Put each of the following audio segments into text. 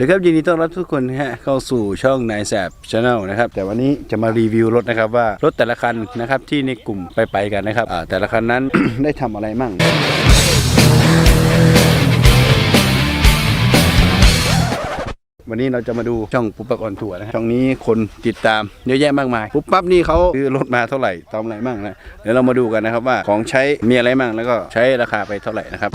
สวัสดีครับยินดีต้อนรับทุกคนฮะเข้าสู่ช่องนายแสบชาแนลนะครับแต่วันนี้จะมารีวิวรถนะครับว่ารถแต่ละคันนะครับที่ในกลุ่มไปไปกันนะครับอ่าแต่ละคันนั้น ได้ทำอะไรมั่ง วันนี้เราจะมาดูช่องปุ๊บปั๊บออนทัวร์นะช่องนี้คนติดตามเยอะแยะมากมาย ปุ๊บปั๊บนี่เขาซื้อรถมาเท่าไหร่ทำอะไรมั่งนะเดี๋ยวเรามาดูกันนะครับว่าของใช้มีอะไรมั่งแล้วก็ใช้ราคาไปเท่าไหร่นะครับ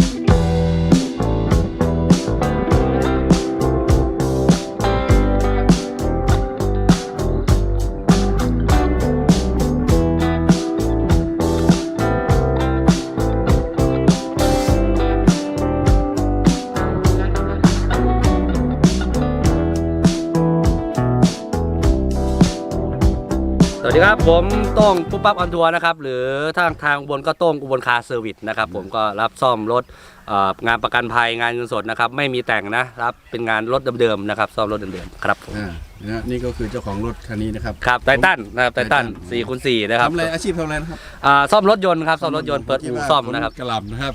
ผมโต้งปุ๊บปั๊บออนทัวร์นะครับ หรือทางทางอุบนก็โต้งอุบลคาร์เซอร์วิสนะครับ ผมก็รับซ่อมรถเอ่องานประกันภัยงานเงินสดนะครับ ไม่มีแต่งนะ รับเป็นงานรถเดิมๆนะครับ ซ่อมรถเดิมๆครับผมอ่านะนี่ก็คือเจ้าของรถคันนี้นะครับ ครับไททันนะครับไททัน Titan สี่คูณสี่นะครับทำอะไรอาชีพทำอะไรนะครับอ่าซ่อมรถยนต์ครับซ่อมรถยนต์เปิดอู่ซ่อมนะครับ กระหล่ำนะครับ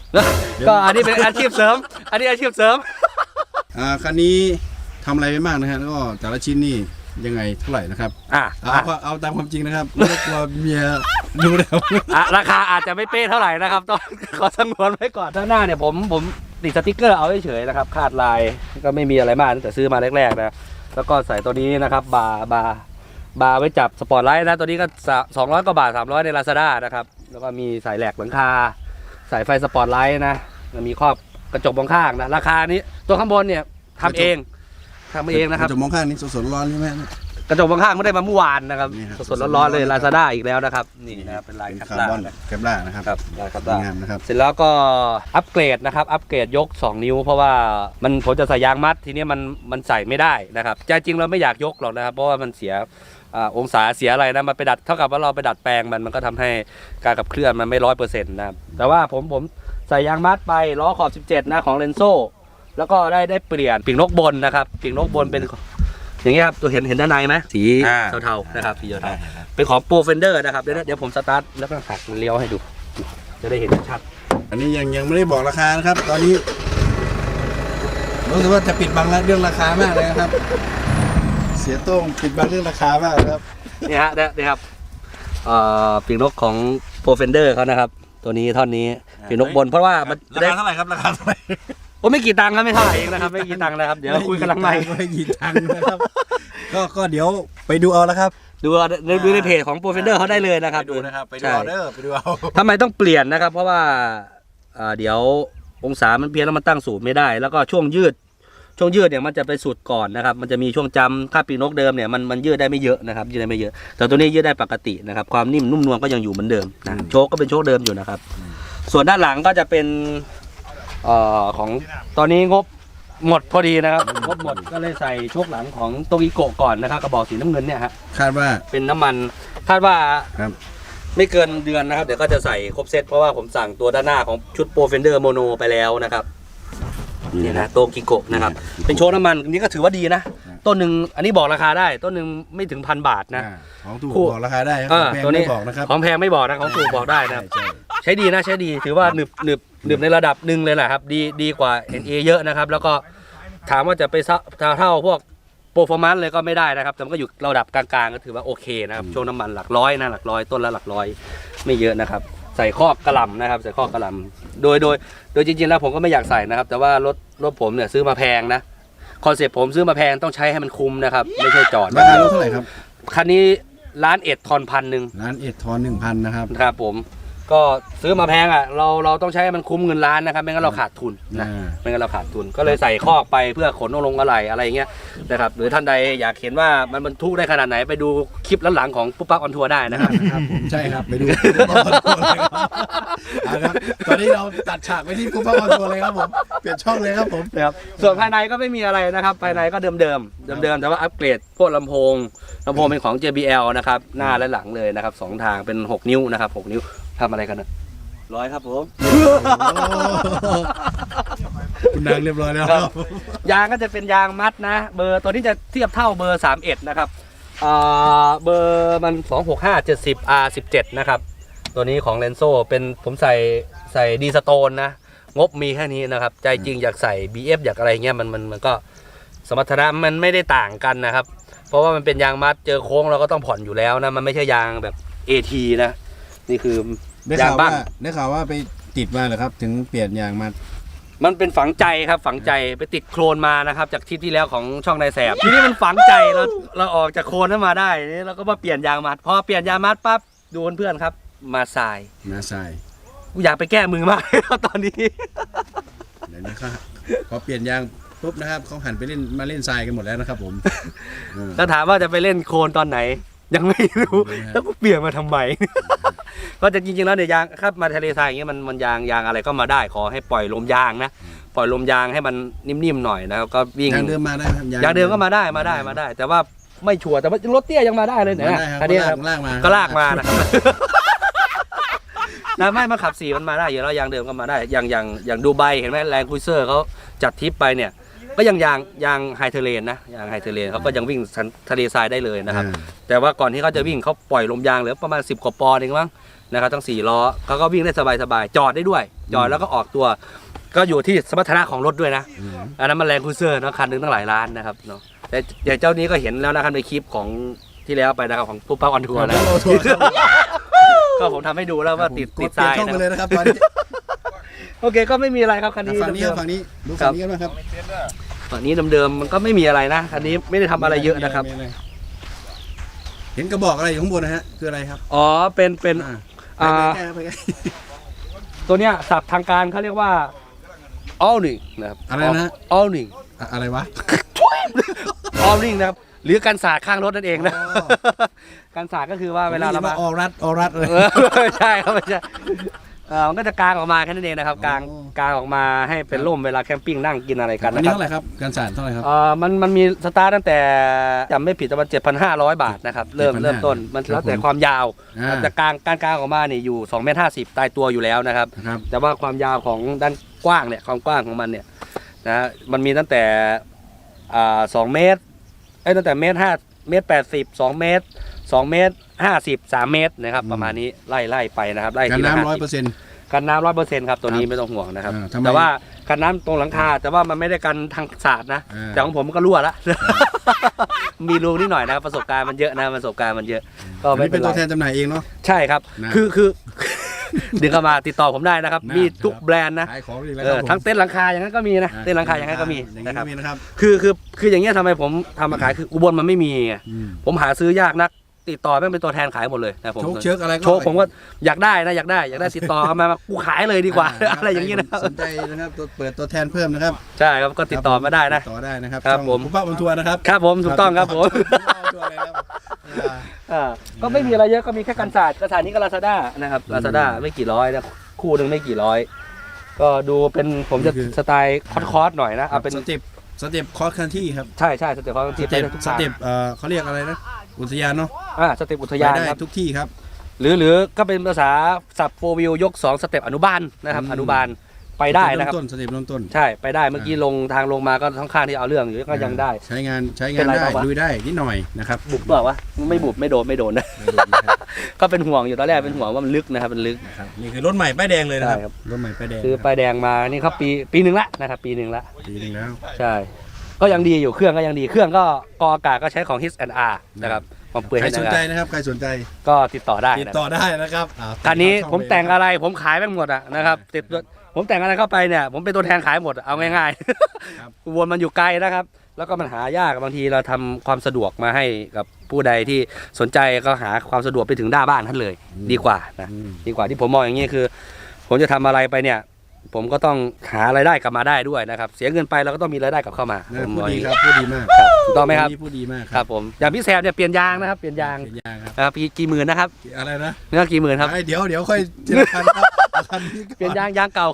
ก็อันนี้เป็นอาชีพเสริม อันนี้อาชีพเสริม อ่าคันนี้ทำอะไรไปบ้างนะฮะแล้วก็แต่ละชิ้นนี่ ยังไงเท่าไหร่นะครับอะเอาอะเอาเอาตามความจริงนะครับไม่ต้องกลัวเมียดูแล้ว อะราคาอาจจะไม่เป๊ะเท่าไหร่นะครับ ต้อง ขอสงวนไว้ก่อนด้านหน้าเนี่ยผมผมติดสติกเกอร์เอาเฉยๆนะครับคาดลายก็ไม่มีอะไรมากตั้งแต่ซื้อมาแรกๆนะแล้วก็ใส่ตัวนี้นะครับบาร์บาร์บาร์ไว้จับสปอร์ตไลท์นะตัวนี้ก็สองร้อยกว่าบาท300ในลาซาด้านะครับแล้วก็มีสายแหลกหลังคาสายไฟสปอร์ตไลท์นะแล้วมีครอบกระจกมองข้างนะราคานี้ตัวข้างบนเนี่ยทำเอง ทำเองนะครับ จะมองข้างนี้สดๆร้อนใช่ไหม กระจกมองข้างไม่ได้มาเมื่อวานนะครับ นี่ครับสดๆร้อนๆเลยลาซาด้าอีกแล้วนะครับ นี่นะครับเป็นลายเป็นคัคาตร์บอนนะแคปล่านะครับครับได้ครับสได้วยงามนะครับ เสร็จแล้วก็อัปเกรดนะครับ อัปเกรดยก 2 นิ้ว เพราะว่ามันผมจะใส่ยางมัดทีนี้มันมันใส่ไม่ได้นะครับใจจริงเราไม่อยากยกหรอกนะครับ เพราะว่ามันเสียอาองศาเสียอะไรนะมันไปดัดเท่ากับว่าเราไปดัดแปลงมันมันก็ทำให้การขับเคลื่อนมันไม่ร้อยเปอร์เซ็นต์นะครับแต่ว่าผมผมใส่ยางมัดไปล้อขอบ 17 นะของเลนโซ แล้วก็ได้ได้เปลี่ยนปีกนกบนนะครับปีกนกบนเป็น อย่างเงี้ยครับตัวเห็นเห็นด้านในไหมสีอ่า เทาๆนะครับสีเทาๆเป็นของโปรเฟนเดอร์นะครับเดี๋ยวเดี๋ยวผมสตาร์ทแล้วก็หักเลี้ยวให้ดู จะได้เห็นชัด อันนี้ยังยังไม่ได้บอกราคานะครับ ตอนนี้รู้สึกว่าจะปิดบังเรื่องราคามากเลยนะครับ เสียโต้งปิดบังเรื่องราคามากนะครับนี่ฮะเนี่ยนี่ครับเอ่อปีกนกของโปรเฟนเดอร์เขานะครับ ตัวนี้ท่อนนี้ปีกนกบนเพราะว่ามันจะราได้คาเท่าไหร่ครับราคาเท่าไหร่ โอ้ไม่กี่ตังค์ครับไม่เท่าไหร่เองนะครับไม่กี่ตังค์นะครับเดี๋ยวคุยกันหลังไม่ไม่กี่ตังค์นะครับ ก็ก็เดี๋ยวไปดูเอาละครับ ดูเอาดูดูในเพจของโปรเฟนเดอร์เขาได้เลยนะครับไปดูนะครับไปดูใช่เอาเด้อไปดูเอาทำไมต้องเปลี่ยนนะครับ เพราะว่าเอ่อเดี๋ยวองศามันเพี้ยนแล้วมันตั้งสูตรไม่ได้ แล้วก็ช่วงยืดช่วงยืดเนี่ยมันจะไปสุดก่อนนะครับ มันจะมีช่วงจำค่าปีกนกเดิมเนี่ยมันมันยืดได้ไม่เยอะนะครับยืดได้ไม่เยอะ แต่ตัวนี้ยืดได้ปกตินะครับ ความนิ่มนุ่มนวลก็ยังอยู่เหมือนเดิมนะโชคก็เป็นโชคเดิมอยู่นะครับ ส่วนด้านหลังก็จะเป็น เอ่อของตอนนี้งบหมดพอดีนะครับ งบหมดก็เลยใส่โชคหลังของโตกิโกะก่อนนะครับกระบอกสีน้ำเงินเนี่ยฮะคาดว่า เป็นน้ำมันคาดว่าครับ ไม่เกินเดือนนะครับ เดี๋ยวก็จะใส่ครบเซตเพราะว่าผมสั่งตัวด้านหน้าของชุดโปรเฟนเดอร์โมโนไปแล้วนะครับนี่นะโตกิโกะนะครับ เป็นโชว์น้ำมันอันนี้ก็ถือว่าดีนะ ต้นหนึ่งอันนี้บอกราคาได้ ต้นหนึ่งไม่ถึงพันบาทนะ อ่าของถูกคู่ บอกราคาได้ครับอ่าแพงตัวนี้ไม่บอกนะครับ ของแพงไม่บอกนะของถูกบอกได้นะครับ ใช่ใช้ ดีนะใช้ดีถือว่าหนึบหนึบหนึบในระดับหนึ่งเลยแหละครับ ดีดีกว่า NA เยอะนะครับ แล้วก็ถามว่าจะไปเท่าเท่าพวกโปรฟอร์มันเลยก็ไม่ได้นะครับ แต่มันก็อยู่ระดับกลางๆ ก็ถือว่าโอเคนะครับ ช่วงน้ำมันหลักร้อยนะหลักร้อยต้นละหลักร้อยไม่เยอะนะครับ ใส่ข้อกระหล่ำนะครับใส่ข้อกระหล่ำโดยโดย โดยจริงๆแล้วผมก็ไม่อยากใส่นะครับ แต่ว่ารถรถผมเนี่ยซื้อมาแพงนะคอนเซ็ปต์ผมซื้อมาแพงต้องใช้ให้มันคุ้มนะครับไม่ใช่จอดราคารถเท่าไหร่ครับคันนี้ล้านเอ็ดทอนพันหนึ่งร้านเอ็ดทอนหนึ่งพันนะครับนะครับผม ก็ซื้อมาแพงอะเราเราต้องใช้ให้มันคุ้มเงินล้านนะครับไม่งั้นเราขาดทุนนะอ่า ไม่งั้นเราขาดทุนก็เลยใส่คอกไปเพื่อขนลงอะไรอะไรอย่างเงี้ยนะครับหรือท่านใดอยากเห็นว่ามันบรรทุกได้ขนาดไหนไปดูคลิปหลังๆของปุ๊บปั๊บออนทัวร์ได้นะครับ ครับผมใช่ครับไปดูเอาครับตอนนี้เราตัดฉากไปที่กูป้าออนทัวร์เลยครับผมเปลี่ยนช่องเลยครับผม นะครับส่วนภายในก็ไม่มีอะไรนะครับ ภายในก็เดิมๆ เดิมๆ แต่ว่าอัปเกรดพวกลำโพงลำโพงเป็นของ JBL นะครับ หน้าและหลังเลยนะครับสองทางเป็น 6 นิ้วนะครับ 6 นิ้ว ทำอะไรกันนะร้อยครับผม คุณนางเรียบร้อยแล้วครับ ยางก็จะเป็นยางมัดนะ เบอร์ตัวนี้จะเทียบเท่าเบอร์ 31 นะครับอ่าเบอร์มัน 265 70 R17 นะครับ ตัวนี้ของเลนโซเป็นผมใส่ใส่ดีสโตนนะ งบมีแค่นี้นะครับ ใจจริงอยากใส่ BF อยากอะไรเงี้ยมันมันมันก็สมรรถนะมันไม่ได้ต่างกันนะครับ เพราะว่ามันเป็นยางมัดเจอโค้งเราก็ต้องผ่อนอยู่แล้วนะ มันไม่ใช่ยางแบบ AT นะ นี่คือ ได้ยางข่าวบ้าว่านได้ข่าวว่าไปติดมาเหรอครับ ถึงเปลี่ยนยางมา มันเป็นฝังใจครับฝังใจไปติดโคลนมานะครับ จากทริปที่แล้วของช่องนายแสบทีนี้มันฝังใจเราเราออกจากโคลนนั้นมาได้นี่เราก็มาเปลี่ยนยางมัดพอเปลี่ยนยางมัดปั๊บดูเพื่อนๆครับ มาทรายมาใส่กูอยากไปแก้มือมาก ตอนนี้ เดี๋ยวนะครับพอเปลี่ยนยางปุ๊บนะครับเขาหันไปเล่นมาเล่นทรายกันหมดแล้วนะครับ ผมเออ แล้วถามว่าจะไปเล่นโคลนตอนไหน ยังไม่รู้ ไม่รู้ครับแล้วกูเปลี่ยนมาทำไม ก็จะจริงๆแล้วเนี่ยยางครับมาทะเลทรายอย่างเงี้ยมันมันยางยางอะไรก็มาได้ขอให้ปล่อยลมยางนะปล่อยลมยางให้มันนิ่มๆหน่อยนะครับก็วิ่งยางเดิมมาได้ครับยางเดิมก็มาได้มาได้มาได้ แต่ว่าไม่ชัวร์แต่ว่ารถเตี้ยยังมาได้เลยมาเนี่ยได้ครับอันนี้ครับลากมาก็ลากมานะครับนะไม่มาขับสี่มันมาได้อยู่แล้วยางเดิมก็มาได้อย่างอย่างอย่างดูไบเห็นไหมแรงคุยเซอร์เขาจัดทริปไปเนี่ย ก็ยังยางยางไฮเทเลนนะยางไฮเทเลนเขาก็ยังวิ่งสันทะเลทรายได้เลยนะครับอ่าแต่ว่าก่อนที่เขาจะวิ่งเขาปล่อยลมยางเหลือประมาณ 10กว่าปอนด์เองมั้งนะครับทั้ง4ล้อเขาก็วิ่งได้สบายๆจอดได้ด้วย จอดแล้วก็ออกตัว ก็อยู่ที่สมรรถนะของรถด้วยนะอืมอันนั้นมันแรงคูเซอร์เนาะคันหนึงตั้งหลายล้านนะครับเนาะแต่อย่างเจ้านี้ก็เห็นแล้วนะครับในคลิปของที่แล้วไปนะครับของปุ๊บป้าออนทัวร์นะเราทัวร์ครับก็ผมทำให้ดูแล้วว่าติดกติดเปลี่ทยรานยช่องไปนะเลยนะครับตอนนี้ โอเคก็ไม่มีอะไรครับคันนี้ฝั่งนี้ครับเดิม ฝั่งนี้ดูครัฝั่บงนี้กันไหมครับๆฝั่งนี้เดิมๆมันก็ไม่มีอะไรนะคันนี้ไม่ได้ทำอะไรเยอะนะครับ มีเห็นกระบอกอะไรอยู่ข้างบนนะฮะคืออะไรครับอ๋อเป็นเป็นอ่าอ่าไปใกล้ๆไปใกล้ตัวเนี้ยศัพท์ทางการเขาเรียกว่า all ring นะครับ อะไรนะ all ring อะอะไรวะ all ring นะครับหรือการสาดข้างรถนั่นเองนะอ๋อ การสาดก็คือว่าเวลาเรามาออรัดออรัดเลย เออไม่ใช่ครับไม่ใช่ เออมันก็จะกางออกมาแค่นั้นเองนะครับกางอ๋อ กางออกมาให้เป็นร่มเวลาแคมปิ้งนั่งกินอะไรกันอันนะนี้ครับเท่าไหร่ครับการสานเท่าไหร่ครับ เออมันมันมีสตาร์ทตั้งแต่จำไม่ผิดประมาณ7,500 บาทนะครับเริ่ม7,500เริ่มต้นมันแล้วแต่ครับผม ความยาวอ่าแต่กางการกางออกมาเนี่ยอยู่2เมตร50ตายตัวอยู่แล้วนะครับ นะครับ แต่ว่าความยาวของด้านกว้างเนี่ยความกว้างของมันเนี่ยนะฮะมันมีตั้งแต่อ่าสองเมตรไอ้ยตั้งแต่เมตรห้าเมตรแปดสิบสองเมตร สองเมตรห้าสิบสามเมตรนะครับ ประมาณนี้ไล่ไล่ไปนะครับไล่กันทีละน้ำร้อย50เปอร์เซ็นต์ กันน้ำร้อยเปอร์เซ็นต์ครับตัวนี้ครับไม่ต้องห่วงนะครับ อ่าทำไมแต่ว่ากันน้ำตรงหลังคาแต่ว่ามันไม่ได้กันทางศาสตร์นะ อ่า แต่ของผมมันก็รั่วละ มีรูนิดหน่อยนะครับประสบการณ์มันเยอะนะประสบการณ์มันเยอะ ก็อันไม่นี้เป็เป็นนไร ตัวแทนจำหน่ายเองเนาะ ใช่ครับ นะคือคือ ดึงเข้ามาติดต่อผมได้นะครับ นะมีทุกครับ แบรนด์นะขายของอีกแล้วเอคอรับผมทั้งเต้นท์หลังคาอย่างนั้นก็มีนะอ่เต้นท์หลังคาอย่างนั้นก็มีอย่างนะนี้ครับ ก็มีนะครับคือคือคืออย่างเงี้ยทำไมผมทำมาขายคืออุบลมันไม่มีไง อืมผมหาซื้อยากนัก ติดต่อแม่งเป็นตัวแทนขายหมดเลยนะผมโชคเชิกอะไรก็โชคผมก็อยากได้นะอยากได้อยากได้ติดต่อเข้ามากูขายเลยดีกว่าอะไรอย่างเงี้ยนะครับสนใจนะครับตัวเปิดตัวแทนเพิ่มนะครับใช่ครับก็ติดต่อมาได้นะติดต่อได้นะครับครับช่องผมคุณป้าบนทัวร์นะครับครับผมถูกต้องครับผมทัวร์เลยครับอ่าอ่าก็ไม่มีอะไรเยอะก็มีแค่กันศาสตร์กันศาสตร์นี้ก็ลาซาด้านะครับลาซาด้าไม่กี่ร้อยนะคู่หนึ่งไม่กี่ร้อย ก็ดูเป็นผมจะสไตล์คอสๆหน่อยนะเอาเป็นสเต็ปสเต็ปคอร์สคันที่ครับใช่ใช่สเต็ปเขาสที่ไปเต็ปได้ทุกสทางเต็ปเอ่อเขาเรียกอะไรนะ อุทยานเนาะอ่าสเต็ปอุทไปยานได้ครับ ทุกที่ครับ หรือหรือก็เป็นภาษาสับโฟวิวยก 2 สเต็ปอนุบาลนะครับ อืม อนุบาลไปได้นะครับสเต็ปเริ่มต้นสเต็ปเริ่มต้นใช่ไปได้เมื่อกี้ลงทางลงมาก็ค่อนข้างที่เอาเรื่องอยู่ก็ยังได้ ใช้งานใช้เป็งานนไรได้เปล่าวะดูได้นิดหน่อยนะครับบุบเปล่าวะไม่บุบไม่โดนไม่โดนนะ ไม่โดนนะครับก็เป็นห่วงอยู่ตอนแรกเป็นห่วงว่ามันลึกนะครับมันลึก นะครับ นี่คือรถใหม่ป้ายแดงเลยนะคใช่รับครับ รถใหม่ป้ายแดงซื้อป้ายแดงมานี่เขาปีปีหนึ่งละนะครับปีหนึ่งละปีหนึงแล้ว ใช่ ก็ยังดีอยู่เครื่องก็ยังดีเครื่องก็กออากาศก็ใช้ของ His and R นะครับ ความเปื่อยใครให้สนนะใจนะครับใครสนใจก็ติดต่อได้ติดนะต่อได้นะครับอ่าคันนี้ช่อผมแต่งเลยอะไรผมขายแม่งหมดอะนะครับติดผมแต่งอะไรเข้าไปเนี่ย ผมเป็นตัวแทนขายหมดอะเอาง่ายครับๆวนมันอยู่ไกลนะครับ แล้วก็มันหายากบางทีเราทำความสะดวกมาให้กับผู้ใดที่สนใจก็หาความสะดวกไปถึงหน้าบ้านท่านเลย ดีกว่านะ อืมดีกว่าที่ผมมองอย่างนี้คือ ผมจะทำอะไรไปเนี่ย ผมก็ต้องหารายได้กลับมาได้ด้วยนะครับ เสียเงินไปเราก็ต้องมีรายได้กลับเข้ามานะผมพูมดองอดีย่างคนี้รับพูดดีมากครับถูกต้องไหมครับนนี้พูดดีมากครับผมอย่างพี่แซมเนี่ยเปลี่ยนยางนะครับเปลี่ยนยางเป็นยางครับนะครับกี่กี่หมื่นนะครับอะไรนะเนื้อกี่หมื่นครับ ไอ้เดี๋ยวเดี๋ยวค่อยทีละคันครับเอาคันนี้ก่อเปลี่ยนยางยางเก่า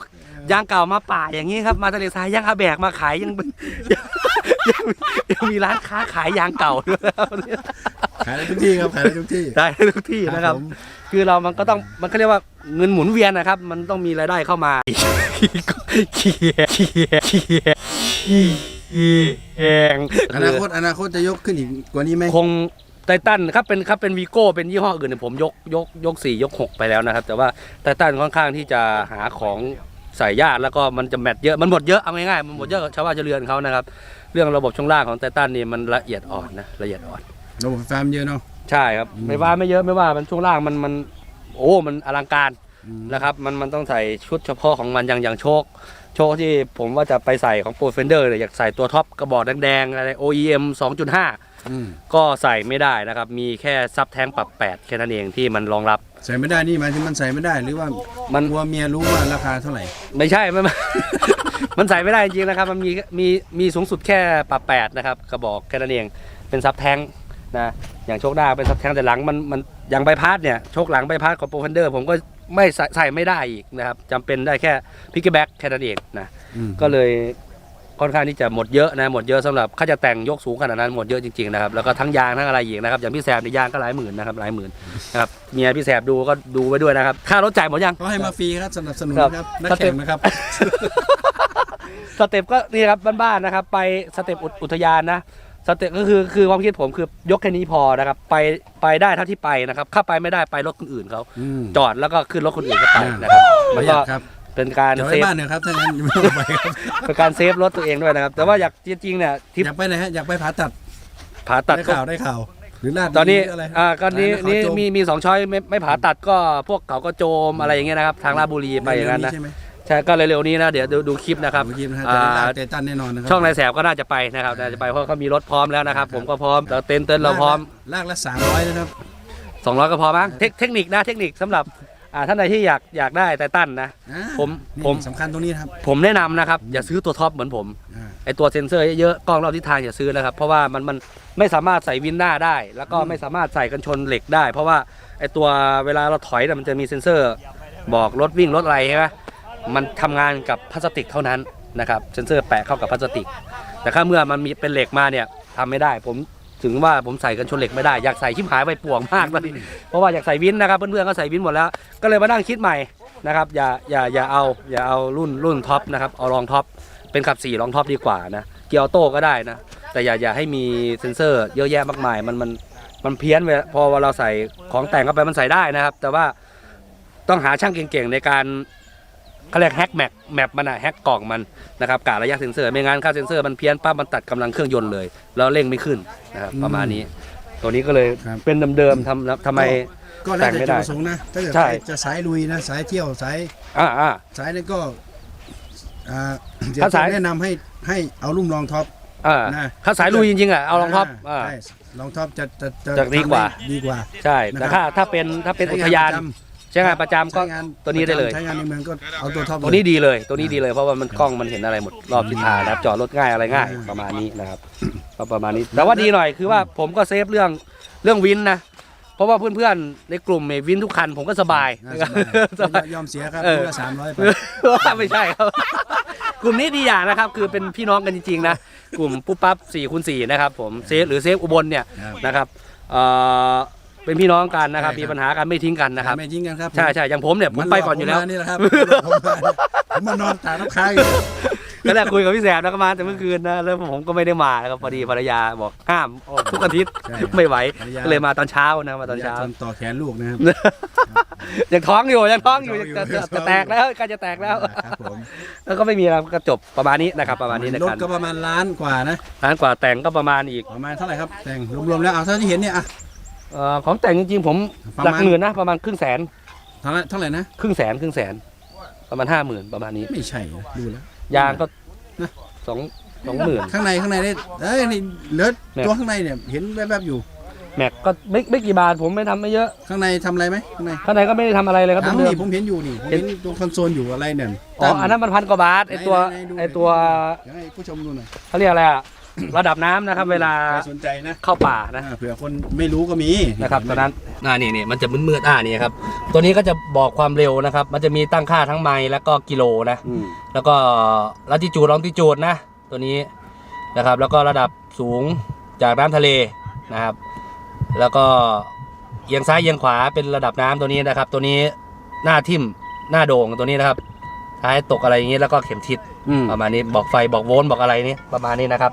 ยางเก่ามาป่าอย่างนี้ครับมาทะเลทรายยางอาแบกมาขายยัง ยังยังยังมีร้านค้าขายยางเก่าด้วยนะครับขายได้ทุกที่ครับขายได้ทุกที่ ได้ทุกที่นะครับผม คือเรามันก็ต้องมันก็เรียกว่าเงินหมุนเวียนนะครับ มันต้องมีรายได้เข้ามาเขียเขียเขียเขียแหงอนาคตอนาคตจะยกขึ้นอีกกว่านี้ไหมคงไททันครับเป็นครับเป็นวีโก้เป็นยี่ห้ออื่นเนี่ยผมยกยกยกสี่ยกหกไปแล้วนะครับ แต่ว่าไททันค่อนข้างที่จะหาของใส่ยากแล้วก็มันจะแมทเยอะมันหมดเยอะเอาง่ายๆมันหมดเยอะกับชาวบ้านชาวเรือนเขานะครับ เรื่องระบบช่วงล่างของไททันนี่มันละเอียดอ่อนนะละเอียดอ่อน ระบบไฟฟ้ามันเยอะเนาะ ใช่ครับอืมไม่ว่าไม่เยอะไม่ว่ามันช่วงล่างมันมันโอ้มันอลังการอืมนะครับมันมันต้องใส่ชุดเฉพาะของมันอย่างอย่างโชค โชคที่ผมว่าจะไปใส่ของโปรเฟนเดอร์เลยอยากใส่ตัวท็อปกระบอกแดงๆอะไร OEM 2.5อืมก็ใส่ไม่ได้นะครับ มีแค่ซับแท้งปรับ 8 แค่นั้นเองที่มันรองรับ ใส่ไม่ได้นี่หมายถึงมันใส่ไม่ได้หรือว่ามันกลัวเมียรู้ว่าราคาเท่าไหร่ ไม่ใช่ไม่ไม่มันใส่ไม่ได้จริงๆนะครับ มันมีมีมีสูงสุดแค่ปรับ8นะครับกระบอกแค่นั้นเองเป็นซับแท้งนะอย่างโชคหน้าเป็นซับแท้งแต่หลังมันมันอย่างใบพัดเนี่ยโชคหลังใบพัดของโปรเฟนเดอร์ ผมก็ไม่ใส่ใส่ไม่ได้อีกนะครับจำเป็นได้แค่พิกแบ็กแค่นั้นเองนะอืมก็เลยค่อนข้างที่จะหมดเยอะนะหมดเยอะสำหรับค่าจะแต่งยกสูงขนาดนั้นหมดเยอะจริงๆนะครับแล้วก็ทั้งยางทั้งอะไรอีกนะครับอย่างพี่แสบในยยางก็หลายหมื่นนะครับหลายหมื่นนะครับเมียพี่แสบดูก็ดูไว้ด้วยนะครับค่ารถจ่ายหมดยังก็ให้มาฟรีครับสนับสนุนครับครับนักสเต็แข่ปงนะครับ สเต็ปก็นี่ครับบ้านๆนะครับ ไปสเต็ปอุอุทยานนะสเต็ปก็คือคือความคิดผมคือยกแค่นี้พอนะครับ ไปไปได้เท่าที่ไปนะครับถ้าไปไม่ได้ไปรถคนอื่นเขาอืม จอดแล้วก็ขึ้นรถคนอื่นก็ไปนะครับปมันระหยัก็ดครับ เป็นการเดี๋ยวเซไว้ฟบ้านเถอะครับถ้างั้นไม่ต้องไปครับเป็นการเซฟรถตัวเองด้วยนะครับ แต่ว่าอยากจริงๆเนี่ยทริปอยากไปไหนฮะอยากไปผ่าตัดผ่าตัดได้ก็ ข่าวได้ข่าว หรือลาดตอนนี้หรืะไรอ่าก็นี้อะไระนี่เขาโจมีมีสองช้อยไม่ไม่ผ่าตัดก็พวกเขาก็โจมอะไรอย่างเงี้ยนะครับ ทางราชบุรีไปอย่างนั้นนะ ใช่ไหม ใช่ก็เร็วๆนี้นะเดี๋ยวดูดูคลิปนะครับเมื่อกี้นะฮะอ่าจะได้ลาดเตตันแน่นอนนะครัช่องนายแสบก็น่าจะไปนะครับน่าจะไปเพราะเขามีรถพร้อมแล้วนะครับ ผมก็พร้อมแต่เต็นท์เต็นท์เราพร้อม ลากละสามร้อยนะครับ 200 ก็พอมั้งเทคเทคนิคนะเทคนิคสำหรับอ่าท่านใดที่อยากอยากได้ไททันนะ อ่าผมนี่ผม สำคัญตรงนี้นะครับผมแนะนำนะครับ อย่าซื้อตัวท็อปเหมือนผมอ่าไอตัวเซ็นเซอร์เยอะๆกล้องรอบทิศทางอย่าซื้อนะครับ เพราะว่ามันมันไม่สามารถใส่วินหน้าได้ แล้วก็ไม่สามารถใส่กันชนเหล็กได้ เพราะว่าไอตัวเวลาเราถอยเนี่ยมันจะมีเซ็นเซอร์ บอกรถวิ่งรถอะไรใช่ไหม มันทำงานกับพลาสติกเท่านั้นนะครับเซ็นเซอร์แปะเข้ากับพลาสติก แต่ถ้าเมื่อมันมีเป็นเหล็กมาเนี่ยทำไม่ได้ ผมถึงว่าผมใส่กันชนเหล็กไม่ได้อยากใส่ชิมหายไปป่วงมากตอนนี้เพราะว่าอยากใส่วินนะครับเพื่อนๆก็ใส่วินหมดแล้ว ก็เลยมานั่งคิดใหม่นะครับอย่าอย่าอย่าเอาอย่าเอารุ่นรุ่นท็อปนะครับเอารองท็อปเป็นขับสี่รองท็อปดีกว่านะเกียร์ออโต้ก็ได้นะแต่อย่าอย่าให้มีเซ็นเซอร์เยอะแยะมากมายมันมันมันเพี้ยนเวลาพอเวลาเราใส่ของแต่งเข้าไปมันใส่ได้นะครับ แต่ว่าต้องหาช่างเก่งๆในการ เขาเรียกแฮกแมปแมปมันอะแฮกกล่องมันนะครับกะระยะเซ็นเซอร์ไม่งั้นค่าเซ็นเซอร์มันเพี้ยนปั๊บมันตัดกำลังเครื่องยนต์เลย แล้วเร่งไม่ขึ้นนะครับอืมประมาณนี้ ตัวนี้ก็เลยครับ เป็นเดิมๆทำทำไม ก็แล้วแต่งไม่แต่ได้จุดประสงค์นะถ้าเกิดใช่ใครจะสายลุยนะสายเที่ยวสายอ่าอ่า สายนั้นก็อ่าเดี๋ยวถ้าสายจะแนะนำให้ให้เอาลุ่มรองท็อป อ่านะ ถ้าสายลุยจริงๆอะเอารองท็อปอ่า ใช่รองท็อปจะจะจะดีกว่า ทำได้ดีกว่า ใช่นะครับแต่ถ้าถ้าเป็นถ้าเป็นอุทยานใช้งานประจำก็ใช้งานตัวนี้ได้เลย ใช้งานในเมืองก็เอาตัวท็อปตัวนี้ดีเลยตัวนี้ดีเลยเพราะว่ามันกล้องมันเห็นอะไรหมดรอบทิศทางนะครับจอดรถง่ายอะไรง่าย ประมาณนี้นะครับก็ประมาณนี้ แต่ว่าดีหน่อยคือว่าผมก็เซฟเรื่องเรื่องวินนะเพราะว่าเพื่อนๆในกลุ่มเนี่ยวินทุกคันผมก็สบายอ่าสบายยอมเสียครับเออ เพื่อสามร้อยไป ไม่ใช่ครับ กลุ่มนี้ดีอย่างนะครับ คือเป็นพี่น้องกันจริงๆนะกลุ่มปุ๊บปั๊บ4คูณ4นะครับผมเซฟหรือเซฟอุบลเนี่ยครับ นะครับเอ่อ เป็นพี่น้องกันนะครับ ใช่ครับ มีปัญหากันไม่ทิ้งกันนะครับ ไม่ทิ้งกันครับใช่ใช่อย่างผมเนี่ยผมไปก่อนอยู่แล้ว มัหลกผมมานี่แหละครับผมมาผมมานอนตากน้ำค้างอยู่ก็ได้คุยกับพี่แสบแล้วก็มาแต่เมื่อคืนนะแล้วผมก็ไม่ได้มานะครับพอดีภรรยาบอกห้ามออกทุกอาทิตย์ใช่ไม่ไหวภรรยา ก็เลยมาตอนเช้านะมาตอนเช้า ย่ทำต่อแขนลูกนะครับ ยังท้องอยู่ยังท้องอยู่ยังท้จะองอยู่จะจะแตกแล้วใกล้จะแตกแล้ว ครับผมแล้วก็ไม่มีแล้วก็จบประมาณนี้นะครับ ประมาณนี้ในรถการก็ประมาณล้านกว่านะร้านกว่าแต่งก็ประมาณอีกประมาณเท่าไหร่ครับแต่งรวมๆแล้วเอาเท่าที่เห็นเนี่ยอะ เอ่อของแต่งจริงๆผมประหลักมาณ หมื่นนะประมาณครึ่งแสนเท่าไหร่เท่าไหร่นะ ครึ่งแสนครึ่งแสน ประมาณห้าหมื่นประมาณนี้ ไม่ใช่นะดูแล้ว ยางก็นะ สองสองหมื่น ข้างในข้างในได้เอ้ยนี่เหลือเนี่ยตัวข้างในเนี่ยเห็นแวบๆอยู่ แม็กก็ไม่ไม่กี่บาทผมไม่ทำไม่เยอะข้างในทำอะไรไหมข้างในข้างในก็ไม่ได้ทำอะไรเลยครับถามเดิมนี่ผมเห็นอยู่นี่ผมเห็เห็นนตรงคอนโซลอยู่อะไรเนี่ย ๆอ๋ออันนั้นมันพันกว่าบาทไอตัวไหนๆดูไอตัวเดี๋ยวให้ผู้ชมดูหน่อยเขาเรียกอะไรอะ ระดับน้ำนะครับ เวลาใครสนใจนะเข้าป่านะอ่าเผื่อคนไม่รู้ก็มีนะครับตอนนั้นอ่านี่นี่มันจะมืดๆอ่านี่ครับตัวนี้ก็จะบอกความเร็วนะครับ มันจะมีตั้งค่าทั้งไมล์แล้วก็กิโลนะ อืมแล้วก็ลัติจูดลองติจูดนะ ตัวนี้นะครับ แล้วก็ระดับสูงจากน้ำทะเลนะครับ แล้วก็เอียงซ้ายเอียงขวาเป็นระดับน้ำตัวนี้นะครับ ตัวนี้หน้าทิ่มหน้าโด่งตัวนี้นะครับท้ายตกอะไรอย่างนี้แล้วก็เข็มทิศอืมประมาณนี้บอกไฟบอกโวลต์บอกอะไรนี่ประมาณนี้นะครับ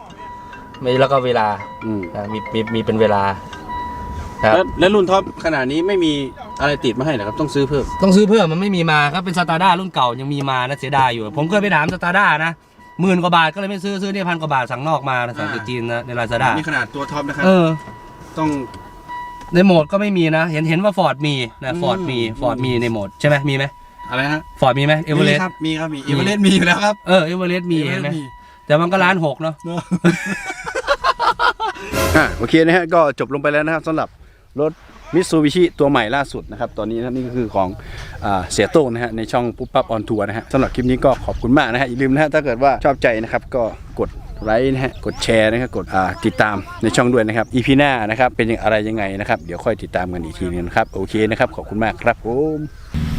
มีแล้วก็เวลาอืมนะมีมีมีเป็นเวลานะครับแล้วแล้วรุ่นท็อปขนาดนี้ไม่มีอะไรติดมาให้เหรอครับต้องซื้อเพิ่ม ต้องซื้อเพิ่มมันไม่มีมาครับเป็นสตาร์ด้ารุ่นเก่ายังมีมานะเสียดายอยู่ ผมเคยไปถามสตาร์ด้านะหมื่นกว่าบาทก็เลยไม่ซื้อซื้อเนี่ยพันกว่าบาทสั่งนอกมานะสั่งจากจีนนะในลาซาด้านี่ขนาดตัวท็อปนะครับ เออ ต้อง ในโหมดก็ไม่มีนะ เห็นเห็นว่าฟอร์ดมีนะฟอร์ดมีอืม ฟอร์ดมีในโหมดใช่ไหมมีไหมอะไรฮะฟอร์ดมีไหมเอเวอเรสมีครับมีครับมีเอเวอเรสต์มีอยู่แล้วครับเออเอเวอเรสมีเห็นไหม Everest แต่มันก็ล้านหกเนาะอะ โอเคนะฮะก็จบลงไปแล้วนะครับสำหรับรถมิตซูบิชิตัวใหม่ล่าสุดนะครับ ตอนนี้นะครับนี่ก็คือของอาเสียโต้งนะฮะในช่องปุ๊บปั๊บออนทัวร์นะฮะสำหรับคลิปนี้ก็ขอบคุณมากนะฮะอย่าลืมนะฮะถ้าเกิดว่าชอบใจนะครับก็กดไลค์นะฮะกดแชร์นะครับกดอ่าติดตามในช่องด้วยนะครับอีพีหน้านะครับเป็นอย่างอะไรยังไงนะครับเดี๋ยวค่อยติดตามกันอีกทีนึงนะครับโอเคนะครับขอบคุณมากครับผม